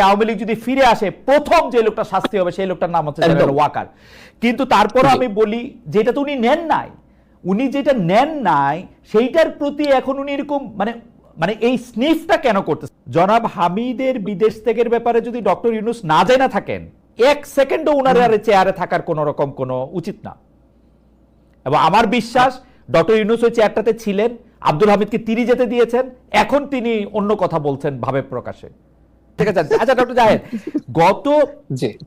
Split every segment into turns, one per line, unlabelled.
আওয়ামী লীগ যদি ফিরে আসে প্রথম যে লোকটা শাস্তি হবে সেই লোকটার নাম হচ্ছে ওয়াকার। কিন্তু তারপর আমি বলি যেটা তো উনি নেন নাই উনি যেটা নেন নাই সেইটার প্রতি এখন উনি এরকম মানে মানে এই স্নিফটা কেন করতেছে? জনাব হামিদের বিদেশ ত্যাগের ব্যাপারে যদি ডক্টর ইউনুস না জেনে থাকেন এক সেকেন্ডও উনার আর চেয়ারে থাকার কোনো রকম কোনো উচিত না। এবং আমার বিশ্বাস ডক্টর ইউনুস ওই চেয়ারটাতে ছিলেন আব্দুল হামিদকে তিনি যেতে দিয়েছেন এখন তিনি অন্য কথা বলছেন ভাবে প্রকাশে। আচ্ছা ডক্টর জাহেদ গত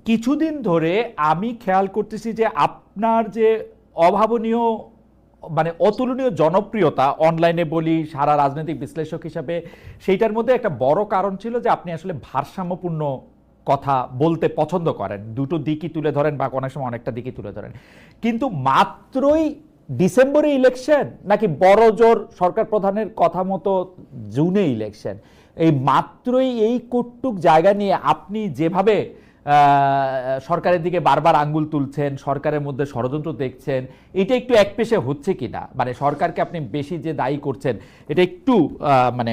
কিছুদিন ধরে আমি খেয়াল করতেছি যে আপনার যে অভাবনীয় মানে অতুলনীয় জনপ্রিয়তা অনলাইনে বলি সারা রাজনৈতিক বিশ্লেষক হিসাবে সেইটার মধ্যে একটা বড় কারণ ছিল যে আপনি আসলে ভারসাম্যপূর্ণ কথা বলতে পছন্দ করেন। দুটো দিকই তুলে ধরেন বা অনেক সময় অনেকটা দিকই তুলে ধরেন। কিন্তু মাত্রই ডিসেম্বরে ইলেকশন নাকি বড় জোর সরকার প্রধানের কথা মতো জুনে ইলেকশন এই মাত্রই এই কটুক জায়গা নিয়ে আপনি যেভাবে সরকারের দিকে বারবার আঙ্গুল তুলছেন, সরকারের মধ্যে ষড়যন্ত্র দেখছেন, এটা একটু এক পেশে হচ্ছে কি না মানে সরকারকে আপনি বেশি যে দায়ী করছেন, এটা একটু মানে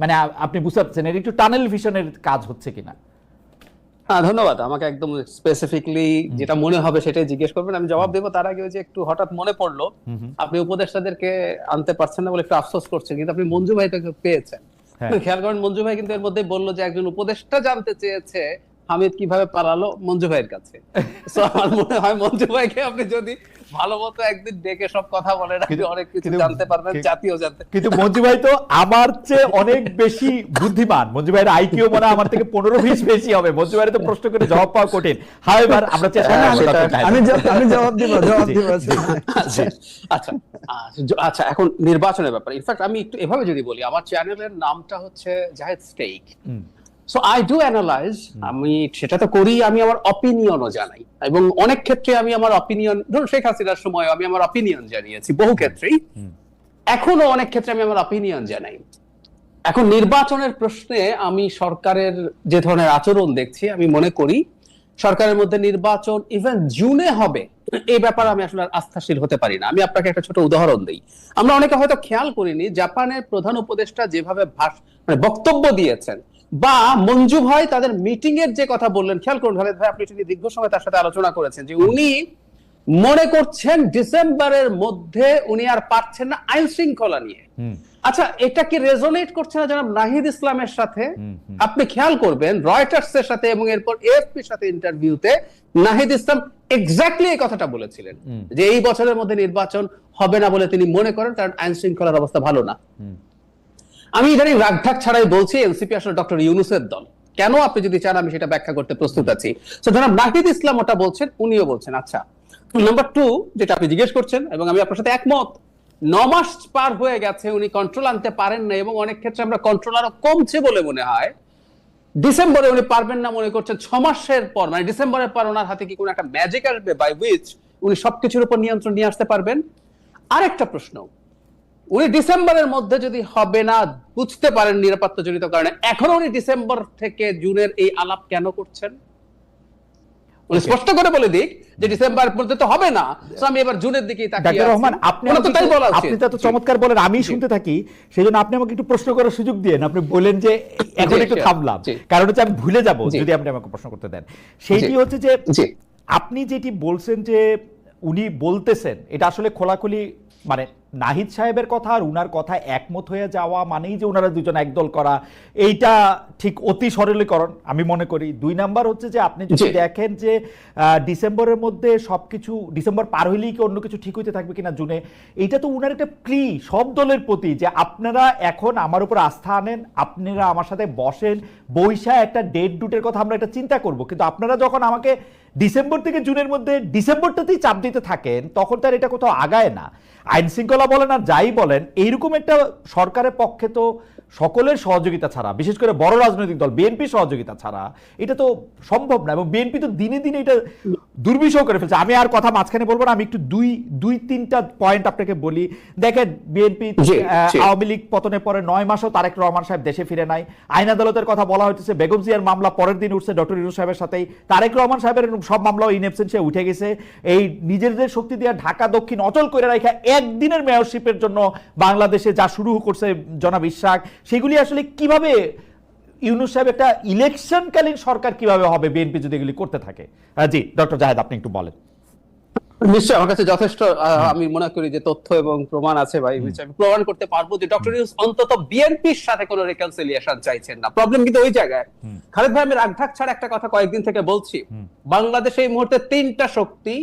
মানে আপনি বুঝতে পারছেন, এটা একটু টানেল ভিশনের কাজ হচ্ছে কিনা?
ধন্যবাদ। আমাকে একদম স্পেসিফিকলি যেটা মনে হবে সেটাই জিজ্ঞেস করবেন। আমি জবাব দেবো তার আগে ওই যে একটু হঠাৎ মনে পড়ল আপনি উপদেষ্টাদেরকে আনতে পারছেন না বলে একটু আফসোস করছেন কিন্তু আপনি মঞ্জু ভাই পেয়েছেন।
হ্যাঁ।
খেয়াল করেন মঞ্জু ভাই কিন্তু এর মধ্যে বলল যে একজন উপদেষ্টা জানতে চেয়েছে হামিদ কীভাবে পালালো? মঞ্জু ভাইয়ের কাছে। আমার মনে হয় মঞ্জু ভাইকে আপনি যদি ভালো মতো একদিন ডেকে সব কথা বলেন আপনি অনেক কিছু জানতে পারবেন জাতীয় জানতে
কিন্তু মঞ্জু ভাই তো আমার চেয়ে অনেক বেশি বুদ্ধিমান। মঞ্জু ভাইয়ের আইকিউ মনে আমার থেকে পনেরো বিশ বেশি হবে। মঞ্জু ভাইয়ের তো প্রশ্ন করে জবাব পাওয়া কঠিন। হাই এবার আমরা চেষ্টা
হ্যাঁ।
আমি আমি জবাব দিব জবাব দিব
আচ্ছা আচ্ছা আচ্ছা, আচ্ছা এখন নির্বাচনের ব্যাপারে। ইনফ্যাক্ট আমি একটু এভাবে যদি বলি আমার চ্যানেলের নামটা হচ্ছে জাহেদ স্টেক
hmm.
So I do analyse আমি সেটা তো করি আমি আমার অপিনিয়নও জানাই। এবং অনেক ক্ষেত্রে আমি আমার অপিনিয়ন ধরুন শেখ হাসিনার সময় আমি আমার অপিনিয়ন জানিয়েছি বহু ক্ষেত্রেই। এখনও অনেক ক্ষেত্রে আমি আমার অপিনিয়ন জানাই। এখন নির্বাচনের প্রশ্নে আমি সরকারের যে ধরনের আচরণ দেখছি আমি মনে করি সরকারের মধ্যে নির্বাচন ইভেন জুনে হবে এই ব্যাপারে আমি আসলে আস্থাশীল হতে পারি না। আমি আপনাকে একটা ছোট উদাহরণ দিই। আমরা অনেকে হয়তো খেয়াল করিনি জাপানের প্রধান উপদেষ্টা যেভাবে ভাষ মানে বক্তব্য দিয়েছেন বা মঞ্জু ভাই তাদের মিটিং এর যে কথা বললেন খেয়াল করুন খালেদ ভাই আপনি যদি দীর্ঘ সময় তার সাথে আলোচনা করেছেন যে উনি মনে করছেন ডিসেম্বরের মধ্যে উনি আর পারছেন না আইন শৃঙ্খলা নিয়ে। আচ্ছা এটা কি রেজোনেট করছে না জনাব নাহিদ ইসলামের সাথে। আপনি খেয়াল করবেন রয়টার্স এর সাথে এবং এরপর এএফপির সাথে ইন্টারভিউতে নাহিদ ইসলাম এক্স্যাক্টলি এই কথাটা বলেছিলেন যে এই বছরের মধ্যে নির্বাচন হবে না বলে তিনি মনে করেন কারণ আইন শৃঙ্খলার অবস্থা ভালো না। আমি ইদানিং রাগঢাক ছাড়াই বলছি এনসিপি আসলে ডক্টর ইউনুসের দল। কেন আপনি যদি চান আমি সেটা ব্যাখ্যা করতে প্রস্তুত আছি? তো জনাব নাহিদ ইসলাম ওটা বলছেন, উনিও বলছেন। আচ্ছা নাম্বার টু যেটা আপনি জিজ্ঞেস করছেন, এবং আমি আপনার সাথে একমত মাস পার হয়ে গেছে, উনি কন্ট্রোল আনতে পারেন না এবং অনেক ক্ষেত্রে আমরা কন্ট্রোল আরও কমছে বলে মনে হয়। ডিসেম্বরে উনি পারবেন না মনে করছেন, ছ মাসের পর মানে ডিসেম্বরের পর ওনার হাতে কি কোনো একটা ম্যাজিক আসবে বাই উইচ উনি সবকিছুর উপর নিয়ন্ত্রণ নিয়ে আসতে পারবেন? আরেকটা প্রশ্ন উনি ডিসেম্বরের মধ্যে যদি হবে না বুঝতে পারেন নিরাপত্তা জনিত কারণে। এখনও উনি ডিসেম্বর থেকে জুনের এই আলাপ কেন করছেন? উনি স্পষ্ট করে বলে দিক যে ডিসেম্বর মধ্যে তো হবে না। আমি এবার জুনের দিকেই তাকিয়ে
ডাক্তার রহমান আপনি
তো তাই বলা
আপনি তো চমৎকার বলেন আমি শুনতে থাকি সেই জন্য আপনি আমাকে একটু প্রশ্ন করার সুযোগ দিয়েন আপনি বলেন যে এখন একটু থামলাম। কারণ হচ্ছে আমি ভুলে যাব যদি আপনি আমাকে প্রশ্ন করতে দেন। সেইটি হচ্ছে যে আপনি যেটি বলছেন যে উনি বলতেছেন এটা আসলে খোলাখুলি মানে নাহিদ সাহেবের কথা আর উনার কথা একমত হয়ে যাওয়া মানেই যে ওনারা দুজন একদল করা এইটা ঠিক অতি সরলীকরণ। আমি মনে করি। দুই নাম্বার হচ্ছে যে আপনি যদি দেখেন যে ডিসেম্বরের মধ্যে সবকিছু ডিসেম্বর পার হইলেই কি অন্য কিছু ঠিক হইতে থাকবে কিনা জুনে এইটা তো উনার একটা প্লি সব দলের প্রতি যে আপনারা এখন আমার উপর আস্থা আনেন আপনারা আমার সাথে বসেন বৈশা একটা ডেট ডুটের কথা আমরা একটা চিন্তা করব। কিন্তু আপনারা যখন আমাকে ডিসেম্বর থেকে জুনের মধ্যে ডিসেম্বরটাতেই চাপ দিতে থাকেন তখন তার এটা কোথাও আগায় না। আইন শৃঙ্খলা বলেন আর যাই বলেন এইরকম একটা সরকারের পক্ষে তো সকলের সহযোগিতা ছাড়া বিশেষ করে বড় রাজনৈতিক দল বিএনপি সহযোগিতা ছাড়া এটা তো সম্ভব না এবং বিএনপি তো দিনে দিনে এটা দুর্বিষহ করে ফেলছে। আমি আর কথা মাঝখানে বলব না আমি একটু দুই দুই তিনটা পয়েন্ট আপনাকে বলি। দেখেন বিএনপি। আওয়ামী লীগ পতনের পরে নয় মাসও তারেক রহমান সাহেব দেশে ফিরে নাই। আইন আদালতের কথা বলা হচ্ছে বেগম জিয়ার মামলা পরের দিন উঠছে ডক্টর ইউনুস সাহেবের সাথেই। তারেক রহমান সাহেবের সব মামলাও ইন সে উঠে গেছে। এই নিজেদের শক্তি দিয়ে ঢাকা দক্ষিণ অচল করে রাখা একদিনের মেয়রশিপের জন্য বাংলাদেশে যা শুরু করছে জনাব ইশাক সেগুলি আসলে কীভাবে ইউনুস সাহেব একটা ইলেকশনকালীন সরকার কীভাবে হবে বিএনপি যদি এগুলি করতে থাকে? জি ডক্টর জাহেদ আপনি একটু বলেন।
নিশ্চয়ই আমার কাছে যথেষ্ট আমি মনে করি যে তথ্য এবং প্রমাণ আছে ভাই আমি প্রমাণ করতে পারব যে ডক্টর ইউনুস অন্তত বিএনপির সাথে কোনো রেকনসিলিয়েশন চাইছেন না। প্রবলেম কিন্তু ওই জায়গায়। খালেদ ভাই আমি রাগঢাক ছাড়া একটা কথা কয়েকদিন থেকে বলছি। বাংলাদেশে এই মুহূর্তে তিনটা শক্তি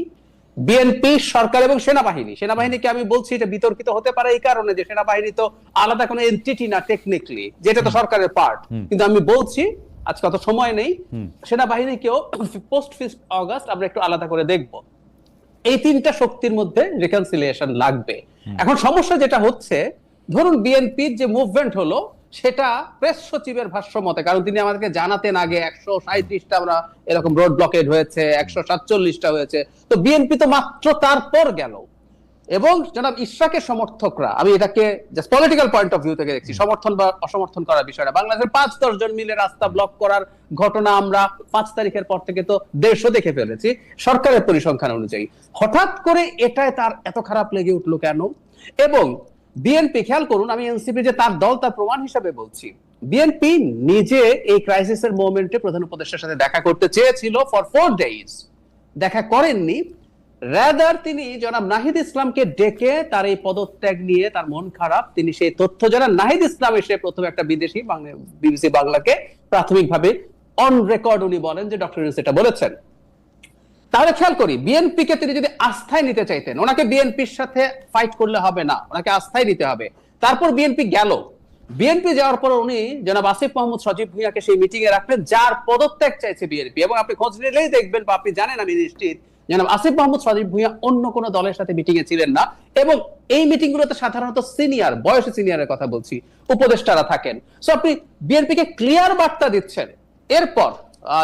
বিএনপি সরকার এবং সেনাবাহিনী। সেনাবাহিনীকে আমি বলছি এটা বিতর্কিত হতে পারে এই কারণে যে সেনাবাহিনী তো আলাদা কোনো এন্টিটি না টেকনিক্যালি যেটা তো সরকারের পার্ট কিন্তু আমি বলছি আজকে অত সময় নেই সেনাবাহিনীকেও পোস্ট ফিস্ট অগাস্ট আমরা একটু আলাদা করে দেখব। এই তিনটা শক্তির মধ্যে রিকনসিলিয়েশন লাগবে। এখন সমস্যা যেটা হচ্ছে ধরুন বিএনপির যে মুভমেন্ট হলো সেটা প্রেস সচিবের ভাষ্য মতে, কারণ তিনি আমাদেরকে জানাতেন আগে একশো সাঁত্রিশটা আমরা এরকম রোড ব্লকেড হয়েছে, একশো সাতচল্লিশটা হয়েছে। তো বিএনপি তো মাত্র তারপর গেল। এবং জনাব ইশরাকের সমর্থকরা, আমি এটাকে just political point of view থেকে দেখছি, সমর্থন বা অসমর্থন করার বিষয়টা। বাংলাদেশের পাঁচ, দশ জন মিলে রাস্তা ব্লক করার ঘটনা আমরা পাঁচ তারিখের পর থেকে তো দেড়শো দেখে ফেলেছি, সরকারের পরিসংখ্যান অনুযায়ী। হঠাৎ করে এটায় তার এত খারাপ লেগে উঠল কেন? এবং বিএনপি খেয়াল করুন, আমি এনসিপি যে তার দল, তার প্রমাণ হিসাবে বলছি। বিএনপি নিজে এই ক্রাইসিসের মোমেন্টে প্রধান উপদেষ্টার সাথে দেখা করতে চেয়েছিল ফর ফোর ডেইজ দেখা করেননি। রাদার তিনি জনাব নাহিদ ইসলামকে ডেকে তার এই পদত্যাগ নিয়ে তার মন খারাপ। তিনি সেই তথ্য জানান। নাহিদ ইসলাম এসে প্রথমে একটা বিদেশি বিবিসি বাংলাকে প্রাথমিকভাবে অন রেকর্ড উনি বলেন যে ডক্টর এটা বলেছেন। তাহলে খেয়াল করি বিএনপি কে তিনি যদি আস্থায় নিতে চাইতেন, ওনাকে বিএনপির সাথে ফাইট করলে হবে না, ওনাকে আস্থায় নিতে হবে। তারপর বিএনপি গেল। বিএনপি যাওয়ার পর উনি জনাব আসিফ মোহাম্মদ সজীব ভুঁইয়াকে সেই মিটিং এ রাখলেন, যার পদত্যাগ চাইছে বিএনপি এবং আপনি খোঁজ নিলেই দেখবেন বা আপনি জানেন, আমি নিশ্চিত জনাব আসিফ মোহাম্মদ সজীব ভুঁইয়া অন্য কোন দলের সাথে মিটিং এ ছিলেন না। এবং এই মিটিং গুলোতে সাধারণত সিনিয়র বয়সে সিনিয়রের কথা বলছি, উপদেষ্টারা থাকেন। সো আপনি বিএনপি কে ক্লিয়ার বার্তা দিচ্ছেন। এরপর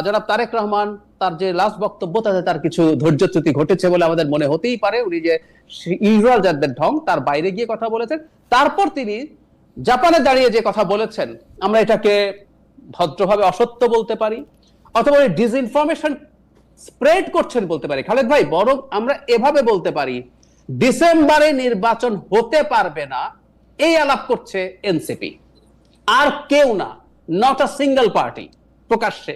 জনাব তারেক রহমান তার যে লাস্ট বক্তব্য, তাতে তার কিছু ধৈর্যচ্যুতি ঘটেছে বলে আমাদের মনে হতেই পারে। উনি যে ইউজুয়াল যাদের ঢং, তার বাইরে গিয়ে কথা বলেছেন। তারপর তিনি জাপানে দাঁড়িয়ে যে কথা বলেছেন, আমরা এটাকে ভদ্রভাবে অসত্য বলতে পারি, অথবা ডিসইনফরমেশন স্প্রেড করছেন বলতে পারি। খালেদ ভাই, বরং আমরা এভাবে বলতে পারি, ডিসেম্বরে নির্বাচন হতে পারবে না, এই আলাপ করছে এনসিপি। আর কেউ না নট আ সিঙ্গেল পার্টি প্রকাশ্যে।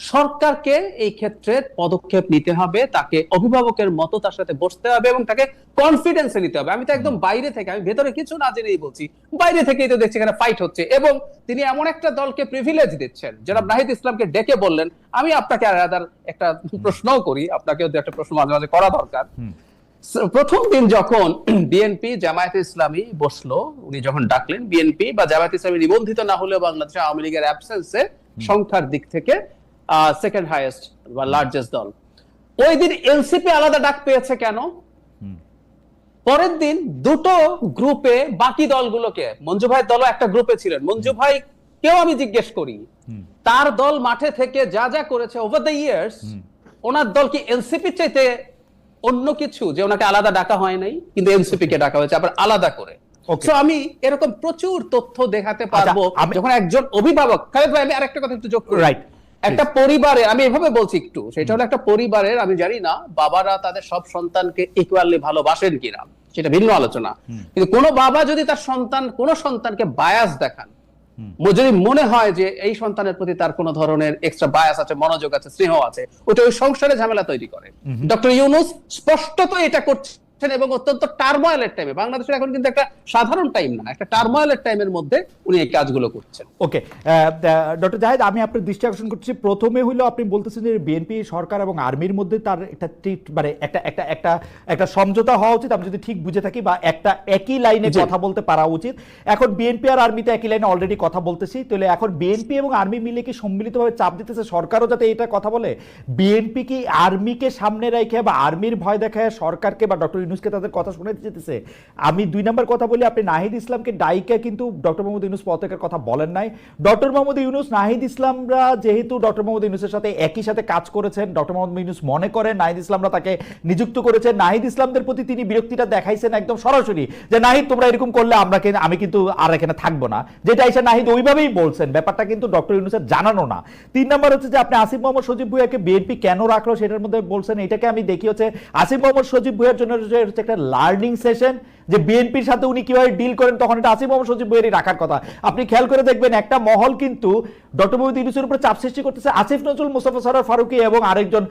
সরকারকে এই ক্ষেত্রে পদক্ষেপ নিতে হবে তাকে অভিভাবকের মতো তার সাথে বসতে হবে এবং তাকে কনফিডেন্সে নিতে হবে। আমি তো একদম বাইরে থেকে আমি ভেতরে কিছু না জেনেই বলছি বাইরে থেকেই তো দেখছি এখানে ফাইট হচ্ছে এবং তিনি এমন একটা দলকে প্রিভিলেজ দিচ্ছেন। জনাব নাহিদ ইসলামকে ডেকে বললেন আমি আপনাকে আর একটা প্রশ্নও করি আপনাকেও একটা প্রশ্ন মাঝে মাঝে করা দরকার। প্রথম দিন যখন বিএনপি জামায়াতে ইসলামী বসল উনি যখন ডাকলেন বিএনপি বা জামায়াতে ইসলামী নিবন্ধিত না হলেও বাংলাদেশে আওয়ামী লীগের অ্যাবসেন্সে সংখ্যার দিক থেকে সেকেন্ড হাইয়েস্ট বা লার্জেস্ট দল। ওই দিন এনসিপি আলাদা ডাক পেয়েছে কেন? পরের দিন দুটো গ্রুপে বাকি দলগুলোকে মঞ্জু ভাইয়ের দলও একটা গ্রুপে ছিলেন। মঞ্জু ভাই কেউ আমি জিজ্ঞেস করি তার দল মাঠে থেকে যা যা করেছে ওভার দ্য ইয়ার্স ওনার দল কি এনসিপি চাইতে অন্য কিছু? যে ওনাকে আলাদা ডাকা হয় নাই কিন্তু এনসিপি কে ডাকা হয়েছে আবার আলাদা করে। আমি এরকম প্রচুর তথ্য দেখাতে পারব
আচ্ছা, আমি-
যখন একজন অভিভাবক ভাই আমি আরেকটা কথা একটু যোগ করি।
Right.
একটা পরিবারে আমি এভাবে বলছি একটু সেটা হলো একটা পরিবারের আমি জানি না বাবারা তাদের সব সন্তানকে ইকুয়ালি ভালোবাসেন কিনা সেটা ভিন্ন আলোচনা। কিন্তু কোনো বাবা যদি তার সন্তান কোন সন্তানকে বায়াস দেখান যদি মনে হয় যে এই সন্তানের প্রতি তার কোনো ধরনের এক্সট্রা বায়াস আছে মনোযোগ আছে স্নেহ আছে ওটা ওই সংসারে ঝামেলা তৈরি করে। ডক্টর ইউনুস স্পষ্টত এটা করছেন এবং অত্যন্ত টার্ময়েলের টাইমে বাংলাদেশের এখন কিন্তু একটা সাধারণ টাইম না একটা টার্ময়েলের টাইমের মধ্যে উনি এই কাজগুলো করছেন।
ওকে ডক্টর জাহেদ আমি আপনার দৃষ্টি আকর্ষণ করছি। প্রথমে হইল আপনি বলতেছেন যে বিএনপি সরকার এবং আর্মির মধ্যে তার একটা মানে একটা একটা একটা একটা সমঝোতা হওয়া উচিত। আমি যদি ঠিক বুঝে থাকি বা একটা একই লাইনে কথা বলতে পারা উচিত। এখন বিএনপি আর আর্মিতে একই লাইনে অলরেডি কথা বলতেছি। তাহলে এখন বিএনপি এবং আর্মি মিলে কি সম্মিলিতভাবে চাপ দিতেছে? সরকারও যাতে এটা কথা বলে? বিএনপি কি আর্মিকে সামনে রেখে বা আর্মির ভয় দেখায়? সরকারকে বা ডক্টর ইউনুসকে তাদের কথা শোনাতে যেতেছে। আমি দুই নম্বর কথা বলি, আপনি নাহিদ ইসলামকে ডাইকা কিন্তু ডক্টর মোহাম্মদ ইউনুস পদত্যাগের কথা বলেন নাই। ডক্টর মোহাম্মদ ইউনুস, নাহিদ ইসলামরা যেহেতু ডক্টর মোহাম্মদ ইউনুসের সাথে একই সাথে কাজ করেছেন, ডক্টর মোহাম্মদ ইউনুস মনে করেন নাহিদ ইসলামরা তাকে নিযুক্ত করেছেন। নাহিদ ইসলামদের প্রতি তিনি বিরক্তিটা দেখাইছেন একদম সরাসরি যে, নাহিদ, তোমরা এরকম করলে আমরা আমি কিন্তু আর এখানে থাকব না। যেটা এসে নাহিদ ওইভাবেই বলছেন, ব্যাপারটা কিন্তু ডক্টর ইউনুসের জানানো না। তিন নম্বর হচ্ছে যে, আপনি আসিফ মোহাম্মদ সজীব ভুইয়াকে বিএনপি কেন রাখল সেটার মধ্যে বলছেন, এটাকে আমি দেখি হচ্ছে, আসিফ মোহাম্মদ সজীব ভুইয়ার জন্য হচ্ছে একটা লার্নিং সেশন যে বিএনপির সাথে উনি কীভাবে ডিল করেন, তখন এটা আসিফ মোহাম্মদ সজীব ভুইয়ারই রাখার কথা। আপনি খেয়াল করে দেখবেন, একটা মহল কিন্তু ডক্টর মোহাম্মদ ইউনুসের উপরে চাপ সৃষ্টি করতেছে আসিফ নজরুল, মুস্তফা সরার ফারুকি এবং আরেকজন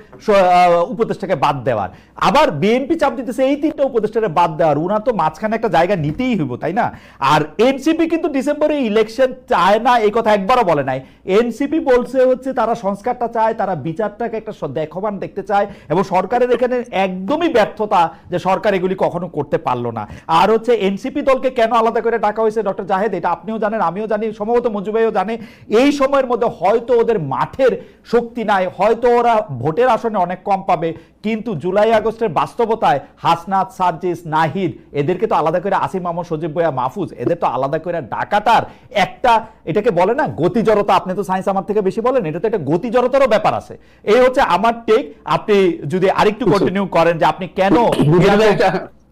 উপদেষ্টাকে বাদ দেওয়ার। আবার বিএনপি চাপ দিতেছে এই তিনটা উপদেষ্টাকে বাদ দেওয়ার। উনার তো মাঝখানে একটা জায়গা নিতেই হইব, তাই না? আর এনসিপি কিন্তু ডিসেম্বরে ইলেকশন চায় না, এই কথা একবারও বলে নাই। এনসিপি বলছে হচ্ছে তারা সংস্কারটা চায়, তারা বিচারটাকে একটা দেখবান দেখতে চায় এবং সরকারের এখানে একদমই ব্যর্থতা যে সরকার এগুলি কখনো করতে পারল না। আর হচ্ছে এনসিপি দলকে কেন আলাদা করে ডাকা হয়েছে ডক্টর জাহেদ? এটা আপনিও জানেন আমিও জানি সম্ভবত মঞ্জু ভাইও জানে। এই সময়ের মধ্যে হয়তো ওদের মাঠের শক্তি নাই হয়তো ওরা ভোটের আসনে অনেক কম পাবে কিন্তু জুলাই আগস্টের বাস্তবতায় হাসনাত সার্জিস নাহিদ এদেরকে তো আলাদা করে আসিম মাহমুদ সজীব বয়া মাহফুজ এদের তো আলাদা করে ডাকাটার একটা এটাকে বলে না গতি গতিজড়তা আপনি তো সায়েন্স আমার থেকে বেশি বলেন এটা তো একটা গতি গতিজড়তারও ব্যাপার আছে। এই হচ্ছে আমার টেক আপনি যদি আরেকটু কন্টিনিউ করেন যে আপনি কেন।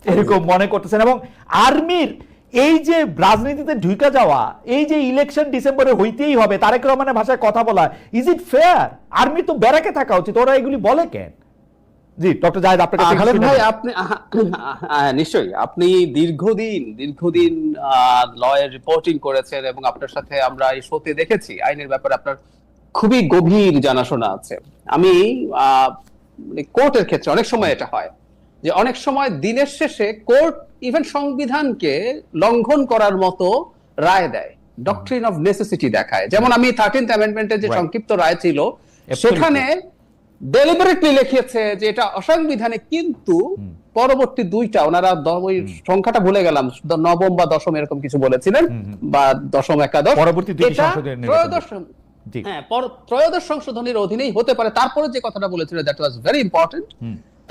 এরকম মনে করতেছেন। এবং আর্মির এই যে রাজনীতিতে ঢুকে যাওয়া এই যে ইলেকশন ডিসেম্বরে হইতেই হবে তারেক রহমানের ভাষায় কথা বলা ইজ ইট ফেয়ার আর্মি তো ব্যারাকে থাকা উচিত ওরা এগুলি বলে কেন? জি ডক্টর জাহেদ আপনার
ভাই আপনি নিশ্চয়ই। আপনি দীর্ঘদিন দীর্ঘদিন লয়ের রিপোর্টিং করেছেন এবং আপনার সাথে আমরা এই শোতে দেখেছি। আইনের ব্যাপারে আপনার খুবই গভীর জানাশোনা আছে। আমি আহ, মানে কোর্টের ক্ষেত্রে অনেক সময় এটা হয়। যে অনেক সময় দিনের শেষে কোর্ট ইভেন সংবিধানকে লঙ্ঘন করার মতো রায় দেয় ডক্ট্রিন অফ নেসেসিটি দেখায়। যেমন আমি থার্টিন্থ অ্যামেন্ডমেন্টের যে সংক্ষিপ্ত রায় ছিল সেখানে ডেলিবারেটলি লিখেছে যে এটা অসাংবিধানিক কিন্তু পরবর্তী দুইটা ওনারা ওই সংখ্যাটা ভুলে গেলাম নবম বা দশম এরকম কিছু বলেছিলেন বা দশম একাদশ।
পরবর্তী।
ত্রয়োদশ হ্যাঁ ত্রয়োদশ সংশোধনীর অধীনেই হতে পারে। তারপরে যে কথাটা বলেছিলেন দ্যাট ওয়াজ ভেরি ইম্পর্টেন্ট।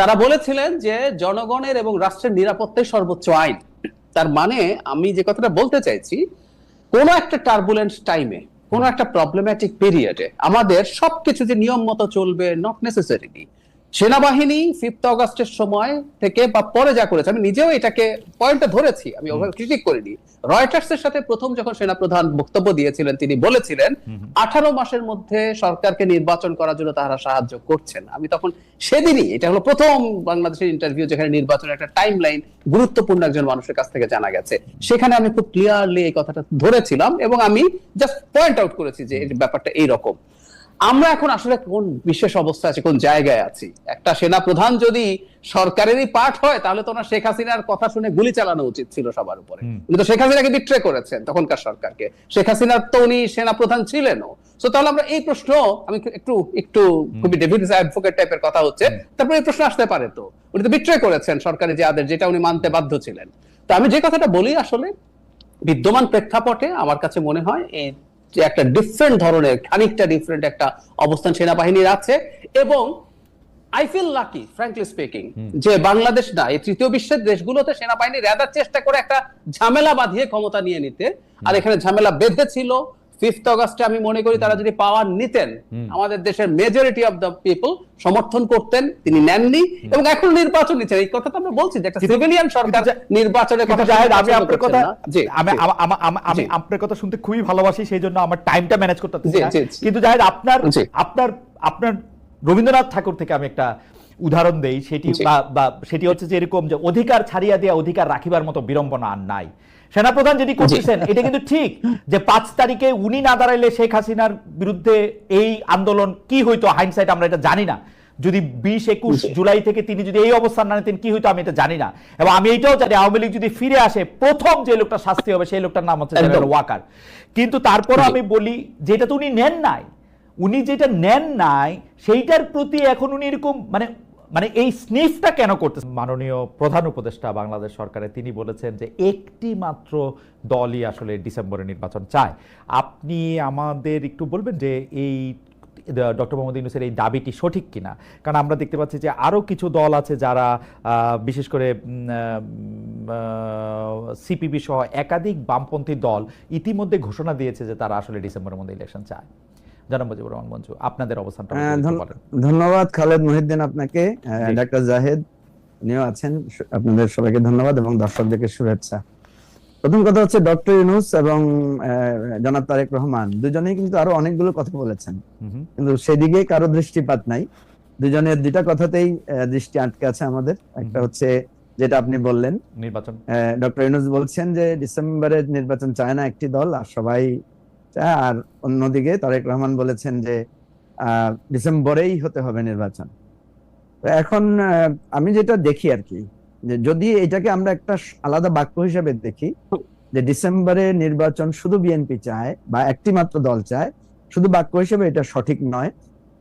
তারা বলেছিলেন যে জনগণের এবং রাষ্ট্রের নিরাপত্তাই সর্বোচ্চ আইন। তার মানে আমি যে কথাটা বলতে চাইছি, কোন একটা টার্বুলেন্ট টাইমে কোন একটা প্রবলেম্যাটিক পিরিয়ডে আমাদের সবকিছু যে নিয়ম মতো চলবে নট নেসেসারিলি সেনাবাহিনী ফিফথ অগস্টের সময় থেকে বা পরে যা করেছে আমি নিজেও এটাকে পয়েন্টটা ধরেছি আমি ওভাবে ক্রিটিক করিনি। রয়টার্স এর সাথে প্রথম যখন সেনাপ্রধান বক্তব্য দিয়েছিলেন তিনি বলেছিলেন আঠারো মাসের মধ্যে সরকারকে নির্বাচন করার জন্য তারা সাহায্য করছেন। আমি তখন সেদিনই এটা হলো প্রথম বাংলাদেশের ইন্টারভিউ যেখানে নির্বাচনের একটা টাইম লাইন গুরুত্বপূর্ণ একজন মানুষের কাছ থেকে জানা গেছে। সেখানে আমি খুব ক্লিয়ারলি এই কথাটা ধরেছিলাম এবং আমি জাস্ট পয়েন্ট আউট করেছি যে ব্যাপারটা এইরকম। আমরা এখন আসলে কোন বিশেষ অবস্থা আছে কোন জায়গায় আছি? একটা সেনা প্রধান যদি সরকারেরই পার্ট হয় তাহলে তো ওনার শেখ হাসিনার কথা শুনে গুলি চালানো উচিত ছিল সবার উপরে। উনি তো শেখ হাসিনাকে বিট্রে করেছেন তখনকার সরকারকে। শেখ হাসিনার তো উনি সেনা প্রধান ছিলেনও। তো তাহলে আমরা এই প্রশ্ন আমি একটু একটু খুবই ডেভিড অ্যাডভোকেট টাইপের কথা হচ্ছে। তারপরে এই প্রশ্ন আসতে পারে তো। উনি তো বিট্রে করেছেন সরকারি যে আদেশ যেটা উনি মানতে বাধ্য ছিলেন। তো আমি যে কথাটা বলি আসলে বিদ্যমান প্রেক্ষাপটে আমার কাছে মনে হয় এই যে একটা ডিফারেন্ট ধরনের খানিকটা ডিফারেন্ট একটা অবস্থান সেনাবাহিনীর আছে এবং I feel lucky frankly speaking যে বাংলাদেশ না এই তৃতীয় বিশ্বের দেশগুলোতে সেনাবাহিনী রেদার চেষ্টা করে একটা ঝামেলা বাঁধিয়ে ক্ষমতা নিয়ে নিতে আর এখানে ঝামেলা বেঁধেছিল ফিফথ অগস্টে আমি মনে করি তারা যদি পাওয়ার নিতেন আমাদের দেশের মেজরিটি অফ দ্য পিপল সমর্থন করতেন তিনি নেননি এবং এখন নির্বাচন নিচ্ছেন। এই কথা তো আমরা বলছি যে একটা সিভিলিয়ান সরকার নির্বাচনের কথা
জাহেদ, আমি আপনার কথা
জি,
আমি। আমা- আপনার কথা শুনতে খুবই ভালোবাসি সেই জন্য আমার টাইমটা ম্যানেজ করতে
জি।
কিন্তু জাহেদ আপনার আপনার আপনার রবীন্দ্রনাথ ঠাকুর থেকে আমি একটা উদাহরণ দেই। সেটি বা বা সেটি হচ্ছে যে এরকম যে অধিকার ছাড়িয়া দিয়া অধিকার রাখিবার মতো বিড়ম্বনা আর নাই। সেনাপ্রধান যেটি করতেছেন এটা কিন্তু ঠিক যে পাঁচ তারিখে উনি না দাঁড়াইলে শেখ হাসিনার বিরুদ্ধে এই আন্দোলন কি হইতো? হাইন্ডসাইট আমরা এটা জানি না। যদি বিশ একুশ জুলাই থেকে তিনি যদি এই অবস্থান না নিতেন কি হইতো আমি এটা জানি না। এবং আমি এইটাও জানি আওয়ামী লীগ যদি ফিরে আসে প্রথম যে লোকটা শাস্তি হবে সেই লোকটার নাম হচ্ছে ওয়াকার। কিন্তু তারপরও আমি বলি যেটা তো উনি নেন নাই উনি যেটা নেন নাই সেইটার প্রতি এখন উনি এরকম মানে মানে এই স্নিফটা কেন করতেছেন মাননীয় প্রধান উপদেষ্টা বাংলাদেশ সরকারের, তিনি বলেছেন যে একটি মাত্র দলই আসলে ডিসেম্বরে নির্বাচন চায়। আপনি আমাদের একটু বলবেন যে এই ডক্টর মোহাম্মদ ইউনুসের এই দাবিটি সঠিক কিনা? কারণ আমরা দেখতে পাচ্ছি যে আরও কিছু দল আছে যারা বিশেষ করে সিপিবি সহ একাধিক বামপন্থী দল ইতিমধ্যে ঘোষণা দিয়েছে যে তারা আসলে ডিসেম্বরের মধ্যে ইলেকশন চায়। জনাব মুজিবুর রহমান মঞ্জু আপনাদের অবস্থানটা
হ্যাঁ। ধন্যবাদ খালেদ মহিউদ্দিন আপনাকে। ডাক্তার জাহেদ উনিও আছেন আপনাদের সবাইকে ধন্যবাদ এবং দর্শকদেরকে শুভেচ্ছা। প্রথম কথা হচ্ছে ডক্টর ইউনুস এবং জনাব তারেক রহমান দুজনেই কিন্তু আরও অনেকগুলো কথা বলেছেন। কিন্তু সেদিকে কারও দৃষ্টিপাত নাই। দুজনের দুইটা কথাতেই দৃষ্টি আটকে আছে আমাদের। একটা হচ্ছে যেটা আপনি বললেন।
নির্বাচন।
ডক্টর ইউনুস বলছেন যে ডিসেম্বরে নির্বাচন চায় না একটি দল আর সবাই আর অন্যদিকে তারেক রহমান বলেছেন যে ডিসেম্বরেই হতে হবে নির্বাচন। এখন আমি যেটা দেখি আর কি, যে যদি এটাকে আমরা একটা আলাদা বাক্য হিসেবে দেখি, যে ডিসেম্বরে নির্বাচন শুধু বিএনপি চায় বা একটি মাত্র দল চায়, শুধু বাক্য হিসেবে এটা সঠিক নয়।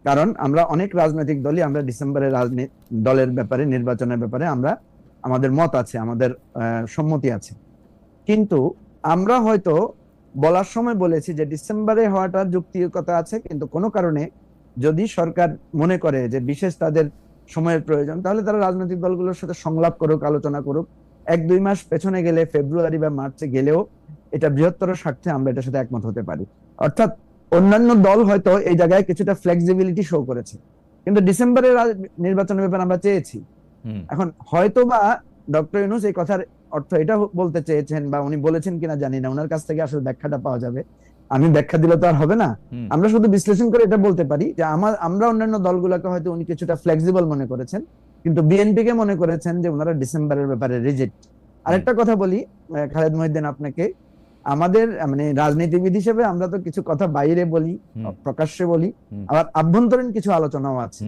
কারণ আমরা অনেক রাজনৈতিক দলই আমরা ডিসেম্বরের দলের ব্যাপারে, নির্বাচনের ব্যাপারে আমরা, আমাদের মত আছে, আমাদের সম্মতি আছে। কিন্তু আমরা হয়তো বলার সময় বলেছি যে ডিসেম্বরে হওয়াটার যুক্তিকতা আছে কিন্তু কোনো কারণে যদি সরকার মনে করে যে বিশেষ তাদের সময়ের প্রয়োজন তাহলে তারা রাজনৈতিক দলগুলোর সাথে সংলাপ করুক আলোচনা করুক। এক দুই মাস পেছনে গেলে ফেব্রুয়ারি বা মার্চে গেলেও এটা বৃহত্তর স্বার্থে আমরা এটার সাথে একমত হতে পারি। অর্থাৎ অন্যান্য দল হয়তো এই জায়গায় কিছুটা ফ্লেক্সিবিলিটি শো করেছে। কিন্তু ডিসেম্বরের নির্বাচনের ব্যাপারে আমরা চেয়েছি। এখন হয়তো বা ডক্টর ইউনুস এই কথার অর্থ এটা বলতে চেয়েছেন বা উনি বলেছেন কিনা জানি না ওনার কাছ থেকে আসলে ব্যাখ্যাটা পাওয়া যাবে। আমি ব্যাখ্যা দিলে তো আর হবে না। আমরা শুধু বিশ্লেষণ করে এটা বলতে পারি যে আমার আমরা অন্যান্য দলগুলোকে হয়তো উনি কিছুটা ফ্লেক্সিবল মনে করেছেন কিন্তু বিএনপি কে মনে করেছেন যে ওনারা ডিসেম্বরের ব্যাপারে রিজেক্ট আরেকটা কথা বলি খালেদ মহিউদ্দিন আপনাকে আমাদের মানে রাজনীতিবিদ হিসেবে আমরা তো কিছু কথা বাইরে বলি প্রকাশ্যে বলি আবার আভ্যন্তরীণ কিছু আলোচনাও আছে।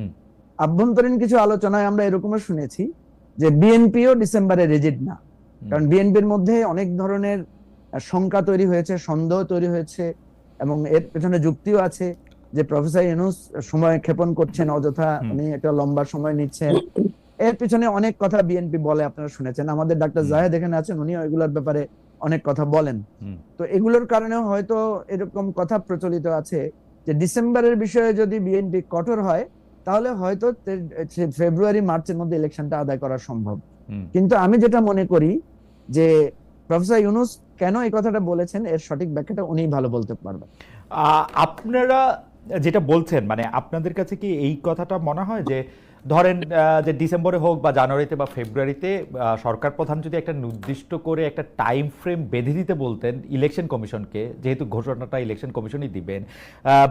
আভ্যন্তরীণ কিছু আলোচনায় আমরা এরকমও শুনেছি যে বিএনপিও ডিসেম্বরে রেজিড না। কারণ বিএনপির মধ্যে অনেক ধরনের শঙ্কা তৈরি হয়েছে সন্দেহ তৈরি হয়েছে এবং এর পেছনে যুক্তিও আছে যে প্রফেসর ইউনুস সময় ক্ষেপণ করছেন অযথা উনি একটা লম্বা সময় নিচ্ছেন। এর পিছনে অনেক কথা বিএনপি বলে আপনারা শুনেছেন। আমাদের ডাক্তার জাহেদ এখানে আছেন উনি এগুলোর ব্যাপারে অনেক কথা বলেন। তো এগুলোর কারণে হয়তো এরকম কথা প্রচলিত আছে যে ডিসেম্বরের বিষয়ে যদি বিএনপি কঠোর হয় তাহলে হয়তো ফেব্রুয়ারি মার্চের মধ্যে ইলেকশনটা আদায় করা সম্ভব। কিন্তু আমি যেটা মনে করি যে প্রফেসর ইউনুস কেন এই কথাটা বলেছেন? এর সঠিক ব্যাখ্যাটা উনিই ভালো বলতে পারবেন।
আপনারা যেটা বলছেন মানে আপনাদের কাছে কি এই কথাটা মনে হয় যে, ধরেন যে ডিসেম্বরে হোক বা জানুয়ারিতে বা ফেব্রুয়ারিতে সরকার প্রধান যদি একটা নির্দিষ্ট করে একটা টাইম ফ্রেম বেঁধে দিতে বলতেন ইলেকশন কমিশনকে, যেহেতু ঘোষণাটা ইলেকশন কমিশনই দিবেন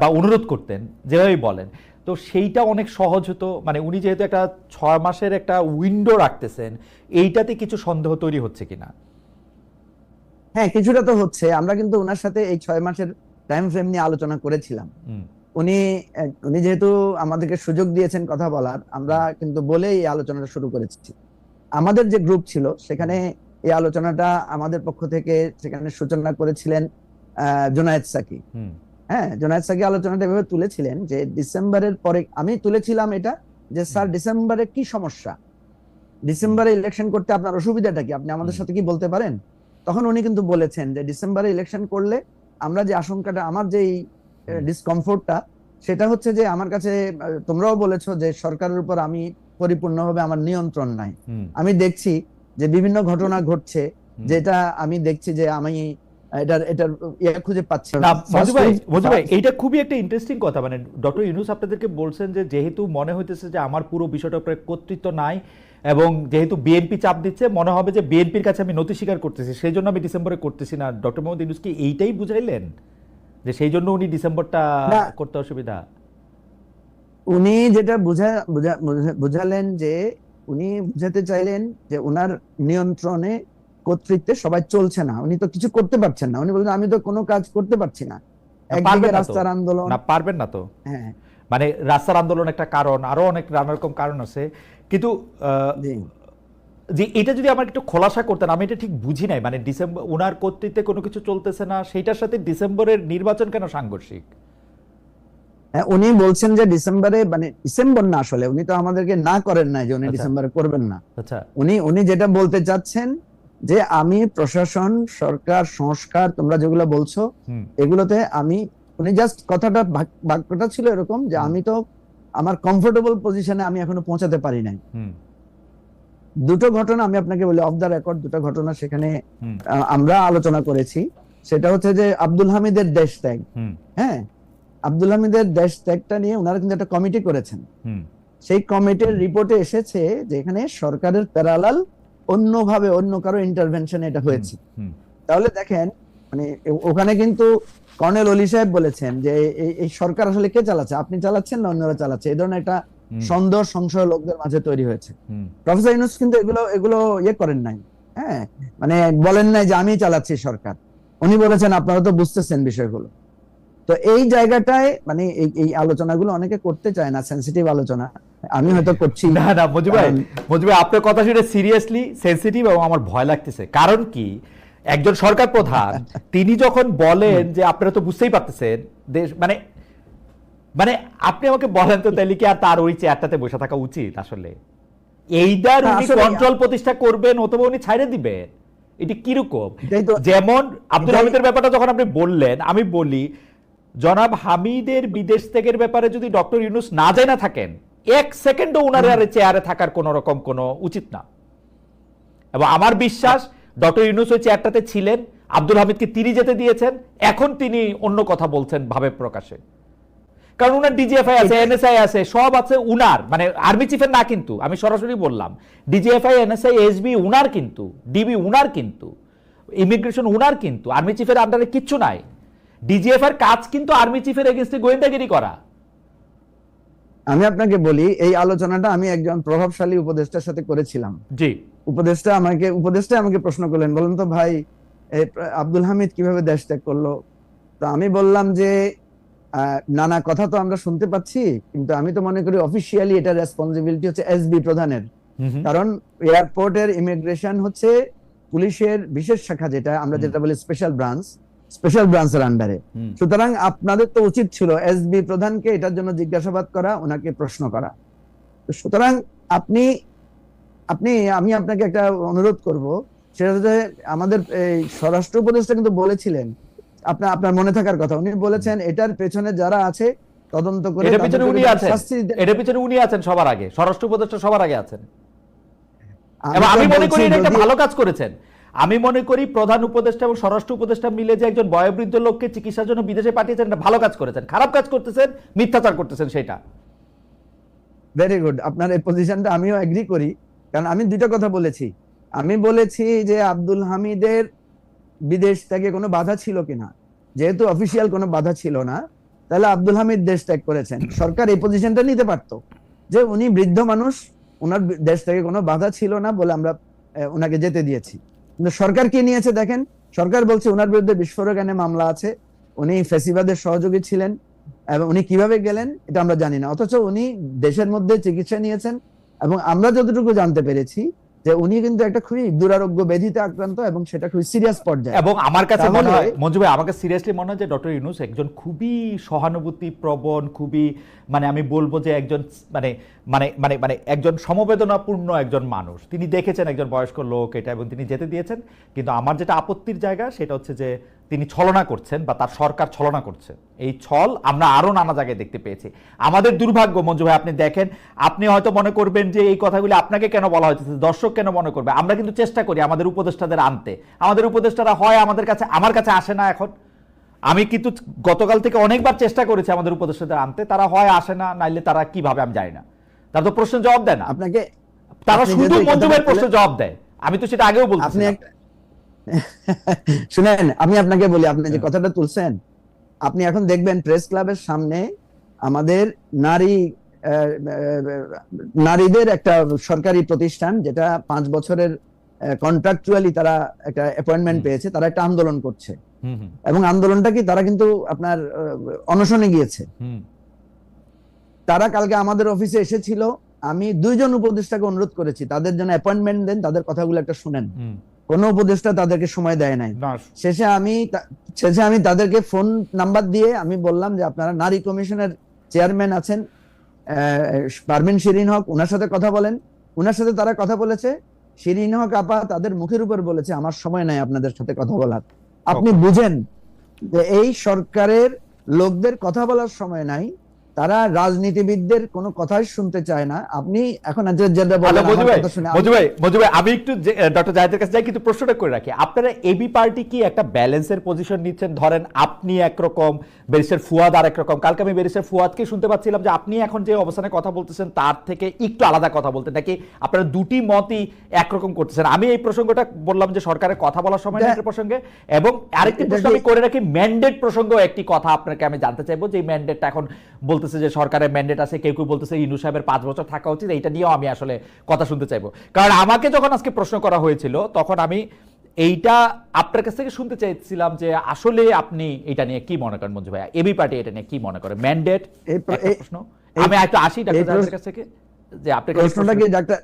বা অনুরোধ করতেন, যেভাবেই বলেন তো সেইটা অনেক সহজ হতো। মানে উনি যেহেতু একটা ছয় মাসের একটা উইন্ডো রাখতেছেন এইটাতে কিছু সন্দেহ তৈরি হচ্ছে কিনা?
হ্যাঁ কিছুটা তো হচ্ছে। আমরা কিন্তু ওনার সাথে এই ছয় মাসের টাইম ফ্রেম নিয়ে আলোচনা করেছিলাম। উনি উনি যেহেতু আমাদেরকে সুযোগ দিয়েছেন কথা বলার আমরা কিন্তু বলেই এই আলোচনাটা শুরু করেছি। আমাদের যে গ্রুপ ছিল সেখানে এই আলোচনাটা আমাদের পক্ষ থেকে সেখানে সূচনা করেছিলেন আহ, জুনায়েদ সাকি। হ্যাঁ জোনায়েদ সাকি আলোচনাটা এভাবে তুলেছিলেন যে ডিসেম্বরের পরে আমি তুলেছিলাম এটা যে স্যার ডিসেম্বরে কি সমস্যা? ডিসেম্বরে ইলেকশন করতে আপনার অসুবিধাটা কি? আপনি আমাদের সাথে কি বলতে পারেন? তখন উনি কিন্তু বলেছেন যে ডিসেম্বরে ইলেকশন করলে আমরা যে আশঙ্কাটা আমার যে। ডিসকমফোর্টটা সেটা হচ্ছে যে আমার কাছে তোমরাও বলেছ যে সরকারের উপর আমি পরিপূর্ণভাবে আমার নিয়ন্ত্রণ নাই। আমি দেখছি যে বিভিন্ন ঘটনা ঘটছে যেটা আমি দেখছি যে আমি এটার এটার ইয়ে খুঁজে পাচ্ছি
না। মজু ভাই মজু ভাই খুবই একটা ইন্টারেস্টিং কথা মানে ডক্টর ইউনুস আপনাদেরকে বলছেন যে যেহেতু মনে হইতেছে যে আমার পুরো বিষয়টার উপরে কর্তৃত্ব নাই এবং যেহেতু বিএনপি চাপ দিচ্ছে মনে হবে যে বিএনপির কাছে আমি নথি স্বীকার করতেছি সেই জন্য আমি ডিসেম্বরে করতেছি না। ডক্টর মোহাম্মদ ইউনুস কি এইটাই বুঝাইলেন? যে সেই জন্য উনি ডিসেম্বরটা করতে অসুবিধা?
উনি যেটা বুঝা- বুঝালেন যে উনি বুঝাতে চাইলেন যে ওনার নিয়ন্ত্রণে কর্তৃত্বে সবাই চলছে না। উনি তো কিছু করতে পারছেন না। উনি বলছেন আমি তো কোনো কাজ করতে পারছি না। রাস্তার আন্দোলন।
না পারবেন না তো।
হ্যাঁ।
মানে রাস্তার আন্দোলন একটা কারণ আরও অনেক নানা রকম কারণ আছে। কিন্তু যে এটা যদি আমার একটু খোলাসা করতেন আমি এটা ঠিক বুঝি নাই। মানে ডিসেম্বর ওনার কর্তৃত্বে কোনো কিছু চলতেছে না সেইটার সাথে ডিসেম্বরের নির্বাচন কেন সাংঘর্ষিক?
হ্যাঁ, উনি বলছেন যে ডিসেম্বরে মানে ডিসেম্বর না আসলে উনি তো আমাদেরকে না করেন না যে উনি
আচ্ছা।
ডিসেম্বরে করবেন না।
আচ্ছা।
উনি উনি যেটা বলতে চাচ্ছেন যে আমি প্রশাসন সরকার সংস্কার তোমরা যেগুলো বলছো এগুলোতে আমি উনি জাস্ট কথাটা বাক্যটা ছিল এরকম যে আমি তো আমার কমফোর্টেবল পজিশনে আমি এখনও পৌঁছাতে পারি নাই। দুটো ঘটনা আমি আপনাকে বলি অফ দ্য রেকর্ড দুটো ঘটনা সেখানে আমরা আলোচনা করেছি। সেটা হচ্ছে যে আব্দুল হামিদের দেশ ত্যাগ। হ্যাঁ? আব্দুল হামিদের দেশ ত্যাগটা নিয়ে ওনারা কিন্তু একটা কমিটি করেছেন। সেই কমিটির রিপোর্টে এসেছে যে এখানে সরকারের প্যারালাল অন্যভাবে অন্য কারও ইন্টারভেনশন এটা হয়েছে। তাহলে দেখেন মানে ওখানে কিন্তু কর্নেল অলি সাহেব বলেছেন যে এই- সরকার আসলে কে চালাচ্ছে? আপনি চালাচ্ছেন না অন্যরা চালাচ্ছে? এই ধরনের একটা সন্দেহ সংশয় লোকদের মাঝে তৈরি হয়েছে। প্রফেসর ইউনুস কিন্তু এগুলো এগুলো ইয়ে করেন নাই। হ্যাঁ? মানে বলেন নাই যে আমি চালাচ্ছি সরকার। উনি বলেছেন আপনারা তো বুঝতেছেন বিষয়গুলো। তো এই জায়গাটায় মানে এই এই আলোচনাগুলো অনেকে করতে চায় না সেন্সিটিভ আলোচনা। আমি হয়তো করছি।
না না মজু ভাই মজু ভাই আপনার কথা শুনে সিরিয়াসলি সেন্সিটিভ এবং আমার ভয় লাগতেছে। কারণ কি? একজন সরকার প্রধান তিনি যখন বলেন যে আপনারা তো বুঝতেই পারতেছেন দেশ মানে মানে আপনি আমাকে বলেন তো তাহলে কি আর তার ওই চেয়ারটাতে বসে থাকা উচিত আসলে? এইটার
না,
উনি কন্ট্রোল প্রতিষ্ঠা করবেন অথবা উনি ছাইড়ে দিবেন এটি কীরকম? যেমন আব্দুল হামিদের ব্যাপারটা যখন আপনি বললেন আমি বলি জনাব হামিদের বিদেশ ত্যাগের ব্যাপারে যদি ডক্টর ইউনুস না জানা থাকেন এক সেকেন্ডও উনার চেয়ারে থাকার কোন রকম কোনো উচিত না। এবং আমার বিশ্বাস ডক্টর ইউনুস ওই চেয়ারটাতে ছিলেন আব্দুল হামিদকে তিনি যেতে দিয়েছেন এখন তিনি অন্য কথা বলছেন ভাবে প্রকাশে। কারণ উনার ডিজিএফআই আছে এনএসআই আছে সব আছে উনার মানে আর্মি চিফের না কিন্তু আমি সরাসরি বললাম। ডিজিএফআই এনএসআই এসবি উনার কিন্তু ডিবি উনার কিন্তু ইমিগ্রেশন উনার কিন্তু আর্মি চিফের আন্ডারে কিচ্ছু নাই। ডিজিএফ এর কাজ কিন্তু আর্মি চিফের এগেনস্টে গোয়েন্দাগিরি করা।
আমি আপনাকে বলি এই আলোচনাটা আমি একজন প্রভাবশালী উপদেষ্টার সাথে করেছিলাম।
জি।
উপদেষ্টা আমাকে উপদেষ্টা আমাকে প্রশ্ন করলেন বলেন তো ভাই এই আব্দুল হামিদ কীভাবে দেশ ত্যাগ করল? তো আমি বললাম যে আহ, নানা কথা তো আমরা শুনতে পাচ্ছি কিন্তু আমি তো মনে করি অফিসিয়ালি এটা রেসপন্সিবিলিটি হচ্ছে এসবি প্রধানের। কারণ এয়ারপোর্টের ইমিগ্রেশন হচ্ছে পুলিশের বিশেষ শাখা যেটা আমরা যেটা বলি স্পেশাল ব্রাঞ্চ স্পেশাল ব্রাঞ্চের আন্ডারে সুতরাং আপনাদের তো উচিত ছিল এসবি প্রধানকে এটার জন্য জিজ্ঞাসাবাদ করা ওনাকে প্রশ্ন করা। সুতরাং আপনি আপনি আমি আপনাকে একটা অনুরোধ করব সেটা হচ্ছে আমাদের এই স্বরাষ্ট্র উপদেষ্টা কিন্তু বলেছিলেন আপনার আপনার মনে থাকার কথা। উনি বলেছেন এটার পেছনে যারা আছে তদন্ত করে
এটার পিছনে উনি আছেন। এটার পিছনে উনি আছেন সবার আগে। স্বরাষ্ট্র উপদেষ্টা সবার আগে আছেন। আমি মনে করি এটা একটা ভালো কাজ করেছেন। আমি মনে করি প্রধান উপদেষ্টা এবং স্বরাষ্ট্র উপদেষ্টা মিলে যে একজন বয়োবৃদ্ধ লোককে চিকিৎসার জন্য বিদেশে পাঠিয়েছেন, এটা ভালো কাজ করেছেন। খারাপ কাজ করতেছেন, মিথ্যাচার করতেছেন সেটা।
ভেরি গুড আপনার এই পজিশনটা আমিও এগ্রি করি। কারণ আমি দুইটা কথা বলেছি। আমি বলেছি যে আব্দুল হামিদের বিদেশ থেকে কোনো বাধা ছিল কিনা। যেহেতু অফিসিয়াল কোনো বাধা ছিল না, তাহলে আব্দুল হামিদ দেশ ত্যাগ করেছেন। সরকার এই পজিশনটা নিতে পারতো। যে উনি বৃদ্ধ মানুষ ওনার দেশ থেকে কোনো বাধা ছিল না বলে আমরা ওনাকে যেতে দিয়েছি। কিন্তু সরকার কি নিয়েছে দেখেন? সরকার বলছে ওনার বিরুদ্ধে বিস্ফোরক এনে মামলা আছে। উনি ফেসিবাদের সহযোগী ছিলেন এবং উনি কীভাবে গেলেন এটা আমরা জানি না। অথচ উনি দেশের মধ্যে চিকিৎসা নিয়েছেন এবং আমরা যতটুকু জানতে পেরেছি যে উনি কিন্তু একটা খুবই দুরারোগ্য ব্যাধিতে আক্রান্ত এবং সেটা খুবই সিরিয়াস পর্যায়ে।
এবং আমার কাছে মনে হয় মঞ্জু ভাই আমাকে সিরিয়াসলি মনে হয় যে ডক্টর ইউনুস একজন খুবই সহানুভূতি প্রবণ খুবই মানে আমি বলব যে একজন মানে মানে মানে মানে একজন সমবেদনাপূর্ণ একজন মানুষ। তিনি দেখেছেন একজন বয়স্ক লোক এটা এবং তিনি যেতে দিয়েছেন, কিন্তু আমার যেটা আপত্তির জায়গা সেটা হচ্ছে যে তিনি ছলনা করছেন বা তার সরকার ছলনা করছে। এই ছল আমরা আরও নানা জায়গায় দেখতে পেয়েছি। আমাদের দুর্ভাগ্য, মঞ্জু ভাই, আপনি দেখেন, আপনি হয়তো মনে করবেন যে এই কথাগুলি আপনাকে কেন বলা হয়েছে দর্শক কেন মনে করবে? আমরা কিন্তু চেষ্টা করি আমাদের উপদেষ্টাদের আনতে। আমাদের উপদেষ্টারা হয় আমাদের কাছে, আমার কাছে আসে না এখন। আমি কিন্তু গতকাল থেকে অনেকবার চেষ্টা করেছি আমাদের উপদেষ্টাদের আনতে তারা হয় আসে না নাইলে তারা কীভাবে আমি জানি না। তারা তো প্রশ্নের জবাব দেয় না।
আপনাকে
তারা শুধু
কথাটা
প্রশ্নের জবাব দেয়। আমি তো সেটা আগেও বলছি
আপনি শুনেন আমি আপনাকে বলি আপনি যে
হ্যাঁ।
কথাটা তুলছেন আপনি এখন দেখবেন প্রেস ক্লাবের সামনে আমাদের নারী নারীদের একটা সরকারি প্রতিষ্ঠান যেটা পাঁচ বছরের কন্ট্রাকচুয়ালি তারা একটা অ্যাপয়েন্টমেন্ট। পেয়েছে তারা একটা আন্দোলন করছে। এবং আন্দোলনটা কি তারা কিন্তু আপনার অনশনে গিয়েছে। তারা কালকে আমাদের অফিসে এসেছিল আমি দুইজন উপদেষ্টাকে অনুরোধ করেছি তাদের জন্য অ্যাপয়েন্টমেন্ট দেন তাদের কথাগুলো একটা শুনেন। কোনো উপদেষ্টা তাদেরকে সময় দেয় নাই। শেষে আমি শেষে আমি তাদেরকে ফোন নাম্বার দিয়ে আমি বললাম যে আপনারা নারী কমিশনের চেয়ারম্যান আছেন আহ, পারভিন শিরিন হক ওনার সাথে কথা বলেন। ওনার সাথে তারা কথা বলেছে শিরিন হক আপা তাদের মুখের উপর বলেছে আমার সময় নাই আপনাদের সাথে কথা বলার। আপনি বুঝেন যে এই সরকারের লোকদের কথা বলার সময় নাই তারা রাজনীতিবিদদের কোনো কথাই শুনতে চায় না। আপনি এখন
আচ্ছা, আমি একটু ডক্টর জাহিদের কাছে যাই কিন্তু প্রশ্নটা করে রাখি। আপনারা এবি পার্টি কি একটা ব্যালেন্সের পজিশন নিচ্ছেন? ধরেন আপনি একরকম ব্যারিস্টার ফুয়াদ আর একরকম। কালকে আমি ব্যারিস্টার ফুয়াদকে শুনতে পাচ্ছিলাম যে আপনি এখন যে অবস্থানে কথা বলতেছেন তার থেকে একটু আলাদা কথা বলতেন। নাকি আপনারা দুটি মতই একরকম করতেছেন? আমি এই প্রসঙ্গটা বললাম যে সরকারের কথা বলার সময় প্রসঙ্গে। এবং আরেকটি প্রশ্ন আমি করে রাখি ম্যান্ডেট প্রসঙ্গ একটি কথা আপনাকে আমি জানতে চাইব যে ম্যান্ডেটটা এখন বলতেছে যে সরকারের ম্যান্ডেট আছে কেউ কেউ বলতেছে ইনু সাহেবের পাঁচ বছর থাকা উচিত এইটা নিয়েও আমি আসলে কথা শুনতে চাইব। কারণ আমাকে যখন আজকে প্রশ্ন করা হয়েছিল তখন আমি এইটা আপনার কাছ থেকে শুনতে চাইছিলাম যে আসলে আপনি এটা নিয়ে কি মনে করেন মঞ্জু ভাইয়া? এবি পার্টি এটা নিয়ে কি মনে করে? ম্যান্ডেট
এই
প্রশ্ন। আমি একটু আসি ডাক্তার কাছ থেকে যে আপনার
প্রশ্নটা কি ডাক্তার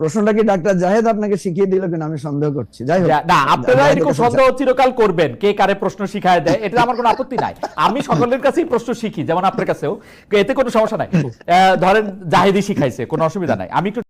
প্রশ্নটা কি ডাক্তার জাহেদ আপনাকে শিখিয়ে দিল কিনা আমি সন্দেহ করছি? যাই হোক।
না আপনারা এরকম সন্দেহ চিরকাল করবেন কে কারে প্রশ্ন শিখায় দেয় এটা আমার কোনো আপত্তি নাই। আমি সকলের কাছেই প্রশ্ন শিখি যেমন আপনার কাছেও এতে কোনো সমস্যা নাই। আহ, ধরেন জাহেদই শিখাইছে কোনো অসুবিধা নাই। আমি একটু